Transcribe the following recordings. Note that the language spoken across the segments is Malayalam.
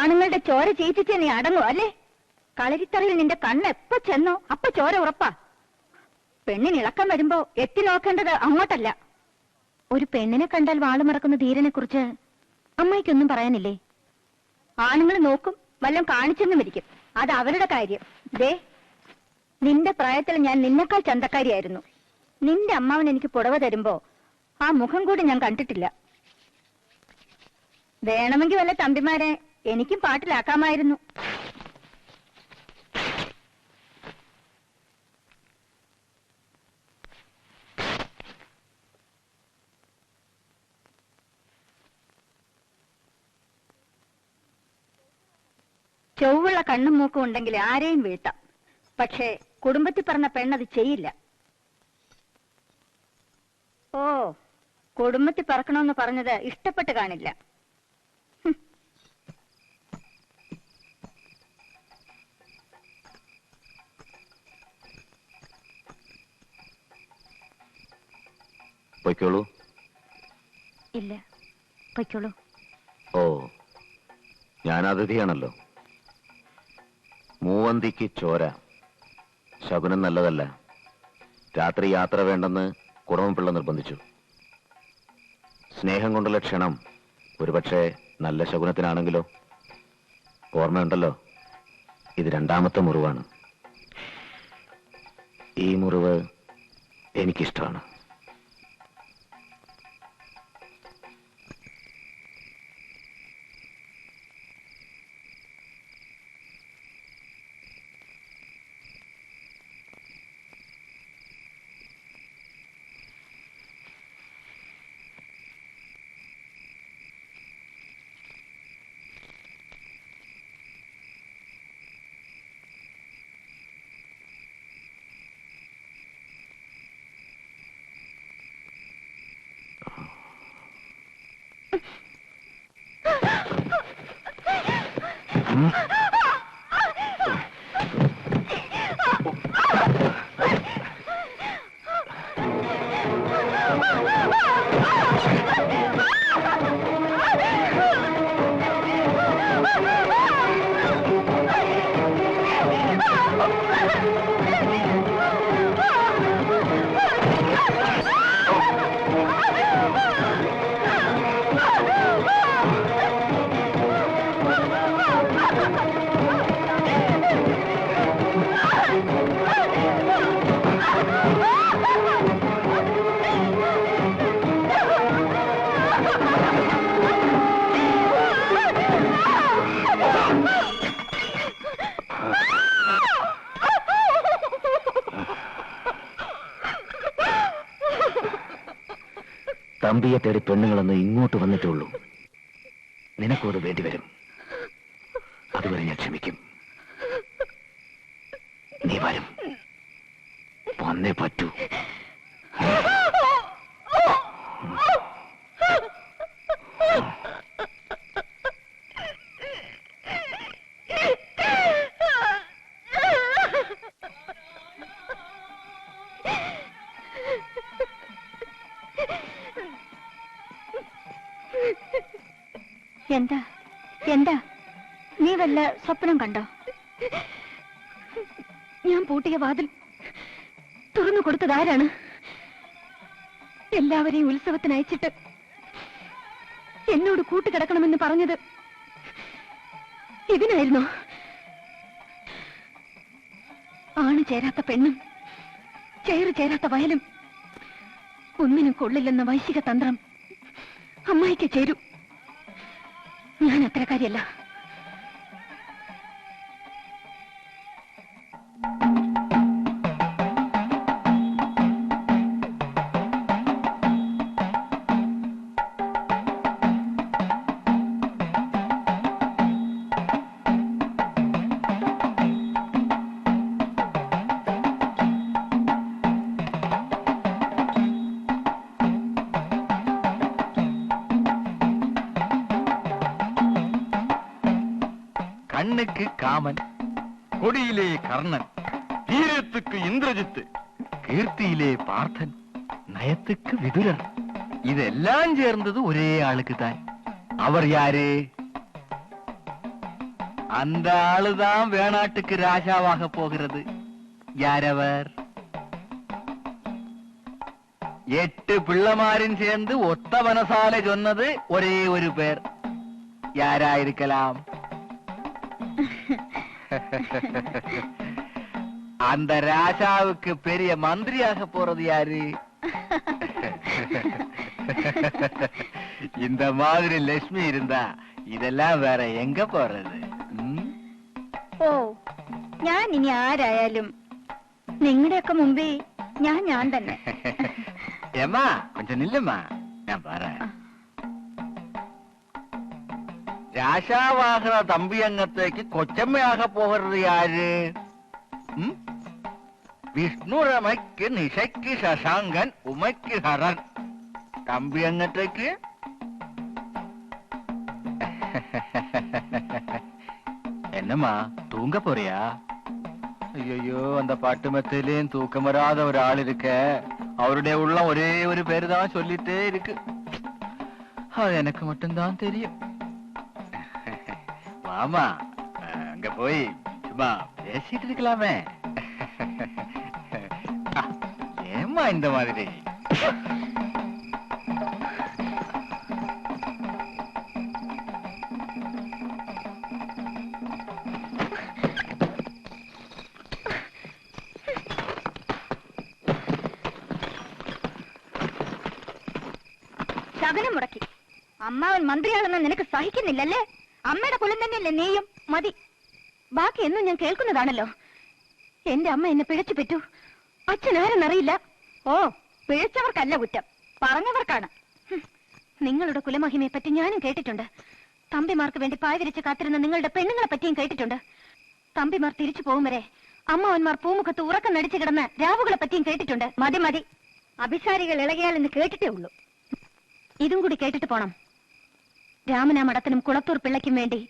ആണുങ്ങളുടെ ചോര ചീറ്റിച്ച് നീ അടങ്ങും അല്ലേ? കളരിത്തറയിൽ നിന്റെ കണ്ണ് എപ്പോ ചെന്നോ അപ്പൊ ചോര ഉറപ്പാ. പെണ്ണിന് ഇളക്കം വരുമ്പോ എത്തി നോക്കേണ്ടത് അങ്ങോട്ടല്ല. ഒരു പെണ്ണിനെ കണ്ടാൽ വാൾ മറക്കുന്ന ധീരനെ കുറിച്ച് അമ്മയ്ക്കൊന്നും പറയാനില്ലേ? ആണുങ്ങൾ നോക്കും വല്ലതും കാണിച്ചെന്നും ഇരിക്കും. അത് അവരുടെ കാര്യം. ദേ നിന്റെ പ്രായത്തിൽ ഞാൻ നിന്നെക്കാൾ ചന്തക്കാരിയായിരുന്നു. നിന്റെ അമ്മാവൻ എനിക്ക് പുടവ തരുമ്പോ ആ മുഖം കൂടി ഞാൻ കണ്ടിട്ടില്ല. വേണമെങ്കിൽ വല്ല തമ്പിമാരെ എനിക്കും പാട്ടിലാക്കാമായിരുന്നു. ചൊവ്വുള്ള കണ്ണും മൂക്കും ഉണ്ടെങ്കിൽ ആരെയും വീഴ്ത്താം പക്ഷേ കുടുംബത്തിൽ പറഞ്ഞ പെണ്ണത് ചെയ്യില്ല. ഓ കുടുംബത്തിൽ പറക്കണമെന്ന് പറഞ്ഞത് ഇഷ്ടപ്പെട്ട് കാണില്ല. പൊയ്ക്കോളൂ. ഇല്ല. പൊയ്ക്കോളൂ. ഓ ഞാൻ അതിഥിയാണല്ലോ മൂവന്തിക്ക് ചോര. ശകുനം നല്ലതല്ല. രാത്രി യാത്ര വേണ്ടെന്ന് കുടമപിള്ള നിർബന്ധിച്ചു. സ്നേഹം കൊണ്ടുള്ള ക്ഷണം ഒരുപക്ഷെ നല്ല ശകുനത്തിനാണെങ്കിലോ. ഓർമ്മയുണ്ടല്ലോ? ഇത് രണ്ടാമത്തെ മുറിവാണ്. ഈ മുറിവ് എനിക്കിഷ്ടമാണ്. Hmm? തമ്പിയെ തേടി പെണ്ണുങ്ങളൊന്ന് ഇങ്ങോട്ട് വന്നിട്ടുള്ളൂ നിനക്കത് വേണ്ടിവരും. അതുവരെ ഞാൻ എന്താ? എന്താ? നീ വല്ല സ്വപ്നം കണ്ടോ? ഞാൻ പൂട്ടിയ വാതിൽ തുറന്നു കൊടുത്തത് ആരാണ്? എല്ലാവരെയും ഉത്സവത്തിന് അയച്ചിട്ട് എന്നോട് കൂട്ടുകിടക്കണമെന്ന് പറഞ്ഞത് ഇതിനായിരുന്നോ ആണ് ചേരാത്ത പെണ്ണും ചേറ് ചേരാത്ത വയലും ഒന്നിനും കൊള്ളില്ലെന്ന വൈശിക തന്ത്രം അമ്മായിക്ക് ചേരൂ. ഞാൻ അത്തരക്കാരിയല്ല கண்ணுக்கு காமன் கொடியிலே கர்ணன் வீரத்துக்கு இந்திரஜித்து கீர்த்தியிலே பார்த்தன் நயத்துக்கு விதுரன். இதெல்லாம் சேர்ந்தது ஒரே ஆளுக்கு தான். அவர் யாரு? அந்த ஆளுதான் வேணாட்டுக்கு ராஜாவாக போகிறது. யாரவர் எட்டு பிள்ளைമാരും சேர்ந்து ஒத்த மனசால சொன்னது ஒரே ஒரு பேர். யாராயிருக்கலாம் இருக்கலாம்? அந்த ராஜாவுக்கு பெரிய மந்திரியாக போறது யாரு இந்த மாதிரி லட்சுமி இருந்தா இதெல்லாம் வேற எங்க போறது ம்? ഓ ഞാൻ ഇനി ആരായാലും നിങ്ങളുടെയൊക്കെ മുമ്പേ ഞാൻ ഞാൻ തന്നെ ஏம்மா கொஞ்சம் நில்லுமா நான் பாறேன் രാശാവാഹന തമ്പിയങ്ങത്തേക്ക് കൊച്ചമ്മയാക പോകരുത് യാര് ഉം? വിഷ്ണുരമയ്ക്ക് നിശയ്ക്ക് ശശാങ്കൻ ഉമയ്ക്ക് ഹരൻ തമ്പിയങ്ങത്തേക്ക് என்னம்மா தூங்க போறியா ஐயோ அந்த பாட்டு மெத்தையிலேயும் தூக்கம் வராத ஒரு ஆள் இருக்க அவருடைய உள்ளம் ஒரே ஒரு பேரு தான் சொல்லிட்டே இருக்கு அது எனக்கு மட்டும்தான் தெரியும் மாமா அங்க போய் சும்மா பேசிட்டு இருக்கலாமே ஏம்மா இந்த மாதிரி ശകനം മുടക്കി അമ്മാവൻ മന്ത്രിയാണെന്ന് നിനക്ക് സഹിക്കുന്നില്ലല്ലേ അമ്മയുടെ കുലം തന്നെയല്ലേ നീയും? മതി. ബാക്കി എന്നും ഞാൻ കേൾക്കുന്നതാണല്ലോ. എന്റെ അമ്മ എന്നെ പിഴച്ചു പറ്റൂ. അച്ഛൻ ആരെന്നറിയില്ല. ഓ പിഴച്ചവർക്കല്ല കുറ്റം. പറഞ്ഞവർക്കാണ്. നിങ്ങളുടെ കുലമഹിമയെ പറ്റി ഞാനും കേട്ടിട്ടുണ്ട്. തമ്പിമാർക്ക് വേണ്ടി പായ വിരിച്ച് കാത്തിരുന്ന നിങ്ങളുടെ പെണ്ണുങ്ങളെ പറ്റിയും കേട്ടിട്ടുണ്ട്. തമ്പിമാർ തിരിച്ചു പോകും വരെ അമ്മാവന്മാർ പൂമുഖത്ത് ഉറക്കം നടിച്ചു കിടന്ന രാവുകളെ പറ്റിയും കേട്ടിട്ടുണ്ട്. മതി മതി. അഭിസാരികൾ ഇളകിയാൽ എന്ന് കേട്ടിട്ടേ ഉള്ളൂ. ഇതും കൂടി കേട്ടിട്ട് പോണം. രാമനാ മഠത്തിനും കുളത്തൂർ പിള്ളയ്ക്കും വേണ്ടി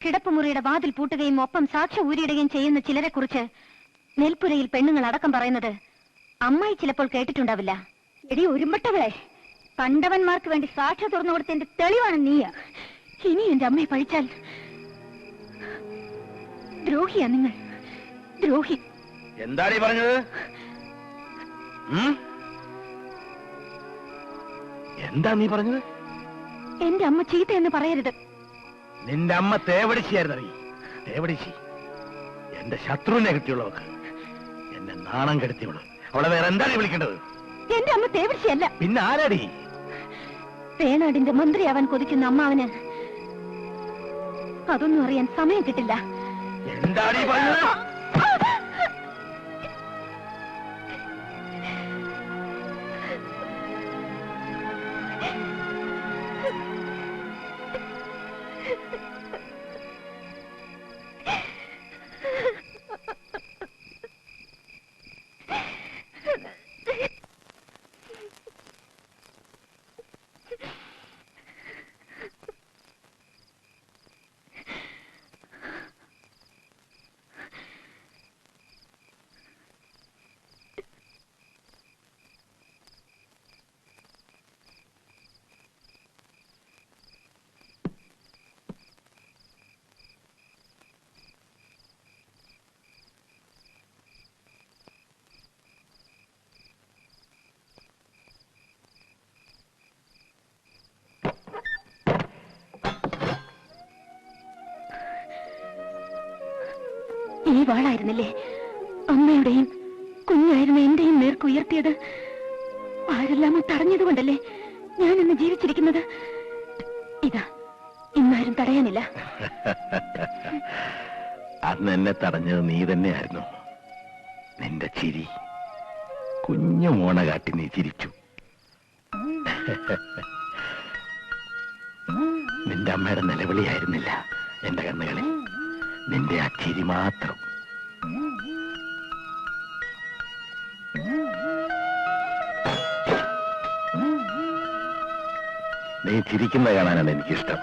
കിടപ്പുമുറിയുടെ വാതിൽ പൂട്ടുകയും ഒപ്പം സാക്ഷി ഊരിയിടുകയും ചെയ്യുന്ന ചിലരെ കുറിച്ച് നെൽപ്പുരയിൽ പെണ്ണുങ്ങൾ അടക്കം പറയുന്നത് അമ്മായി ചിലപ്പോൾ കേട്ടിട്ടുണ്ടാവില്ല. എടി ഒരുമ്പട്ടവളെ. കണ്ടവന്മാർക്ക് വേണ്ടി സാക്ഷി തുറന്നു കൊടുത്തതിന്റെ തെളിവാണ് നീയ. ഇനി എന്റെ അമ്മയെ പഠിച്ചാൽ ദ്രോഹിയാ നിങ്ങൾ. ദ്രോഹി. എന്താണ് പറഞ്ഞത്? എന്താ നീ പറഞ്ഞത്? എന്റെ അമ്മ ചീത്ത എന്ന് പറയരുത്. നിന്റെ അമ്മ തേവടിച്ചിയായിരുന്നു നീ തേവടിച്ചി എന്റെ ശത്രുവിനെ കിട്ടിയുള്ളവക്ക് എന്നെ നാണം കെടുത്തിയുള്ളു അവളെ വേറെ എന്താണ് വിളിക്കേണ്ടത്? എന്റെ അമ്മ തേവടിശിയല്ല. പിന്നെ ആരാടി? വേണാടിന്റെ മന്ത്രിയാവാൻ കൊതിക്കുന്ന അമ്മാവന് അതൊന്നും അറിയാൻ സമയം കിട്ടില്ല. എന്താണ് ഈ പറഞ്ഞത്? വാളായിരുന്നില്ലേ? അമ്മയുടെയും കുഞ്ഞായിരുന്ന എന്റെയും നേർക്ക് ഉയർത്തിയത് ആരെല്ലാമോ തടഞ്ഞതുകൊണ്ടല്ലേ ഞാൻ ഇന്ന് ജീവിച്ചിരിക്കുന്നത്? ഇതാ ഇന്നാരും തടയാനില്ല. അന്ന് എന്നെ തടഞ്ഞത് നീ തന്നെയായിരുന്നു. നിന്റെ ചിരി കുഞ്ഞു മോണ കാട്ടി നീ ചിരിച്ചു. നിന്റെ അമ്മയുടെ നിലവിളിയായിരുന്നില്ല എന്റെ കണ്ണുകളിൽ. നിന്റെ ആ ചിരി മാത്രം. നീ ചിരിക്കുന്ന കാണാനാണ് എനിക്കിഷ്ടം.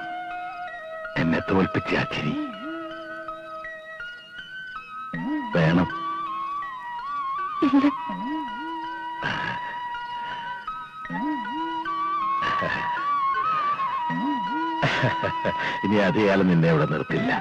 എന്നെ തോൽപ്പിച്ച ആ ചിരി. വേണം. ഇനി അതേയാലും നിന്നെ ഇവിടെ നിർത്തില്ല.